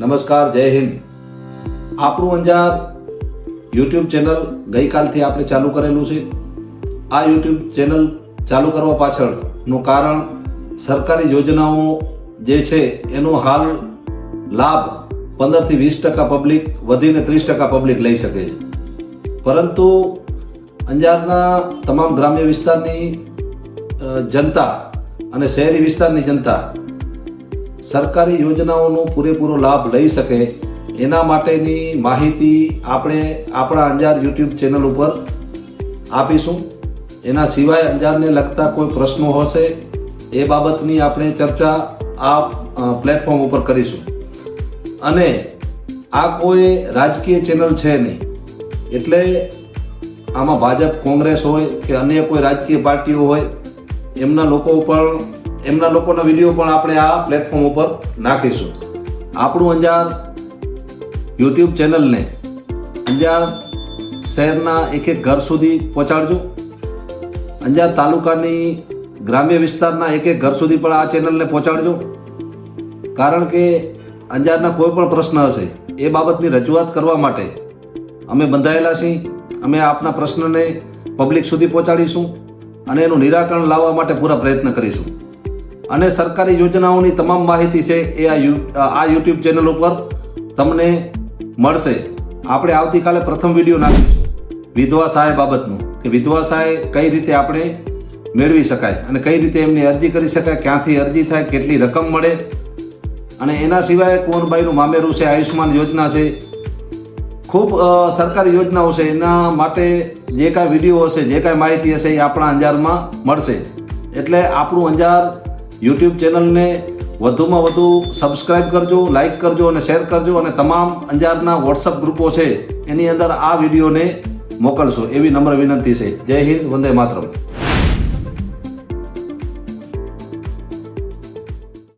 નમસ્કાર, જય હિન્દ. આપણું અંજાર યુટ્યુબ ચેનલ ગઈકાલથી આપણે ચાલુ કરેલું છે. આ યુટ્યુબ ચેનલ ચાલુ કરવા પાછળનું કારણ સરકારી યોજનાઓ જે છે, એનો હાલ લાભ પંદરથી વીસ ટકા પબ્લિક વધીને ત્રીસ ટકા પબ્લિક લઈ શકે છે. પરંતુ અંજારના તમામ ગ્રામ્ય વિસ્તારની જનતા અને શહેરી વિસ્તારની જનતા સરકારી યોજનાઓનો પૂરેપૂરો લાભ લઈ શકે, એના માટેની માહિતી આપણે આપણા અંજાર યુટ્યુબ ચેનલ ઉપર આપીશું. એના સિવાય અંજારને લગતા કોઈ પ્રશ્નો હશે, એ બાબતની આપણે ચર્ચા આ પ્લેટફોર્મ ઉપર કરીશું. અને આ કોઈ રાજકીય ચેનલ છે નહીં, એટલે આમાં ભાજપ, કોંગ્રેસ હોય કે અન્ય કોઈ રાજકીય પાર્ટીઓ હોય, એમના લોકો પણ એમના લોકોના વીડિયો પણ આપણે આ પ્લેટફોર્મ ઉપર નાખીશું. આપણું અંજાર યુટ્યુબ ચેનલને અંજાર શહેરના એક એક ઘર સુધી પહોંચાડજો. અંજાર તાલુકાની ગ્રામ્ય વિસ્તારના એક એક ઘર સુધી પણ આ ચેનલને પહોંચાડજો. કારણ કે અંજારના કોઈ પણ પ્રશ્ન હશે, એ બાબતની રજૂઆત કરવા માટે અમે બંધાયેલા છીએ. અમે આપના પ્રશ્નને પબ્લિક સુધી પહોંચાડીશું અને એનું નિરાકરણ લાવવા માટે પૂરા પ્રયત્ન કરીશું. અને સરકારી યોજનાઓની તમામ માહિતી છે એ આ આ યુટ્યુબ ચેનલ ઉપર તમને મળશે. આપણે આવતીકાલે પ્રથમ વીડિયો નાખીશું. વિધવા સહાય બાબતનું, કે વિધવા સહાય કઈ રીતે આપણે મેળવી શકાય અને કઈ રીતે એમની અરજી કરી શકાય, ક્યાંથી અરજી થાય, કેટલી રકમ મળે અને એના સિવાય કુંવરબાઈનું મામેરું છે, આયુષ્યમાન યોજના છે. ખૂબ સરકારી યોજનાઓ છે. એના માટે જે કાંઈ વીડિયો હશે, જે કાંઈ માહિતી હશે એ આપણા અંજારમાં મળશે. એટલે આપણું અંજાર યુટ્યુબ ચેનલને વધુમાં વધુ સબસ્ક્રાઇબ કરજો લાઇક કરજો અને શેર કરજો અને તમામ અંજારના વોટ્સઅપ ગ્રુપો છે, એની અંદર આ વિડીયોને મોકલશો, એવી નમ્ર વિનંતી છે. જય હિન્દ, વંદે માતરમ.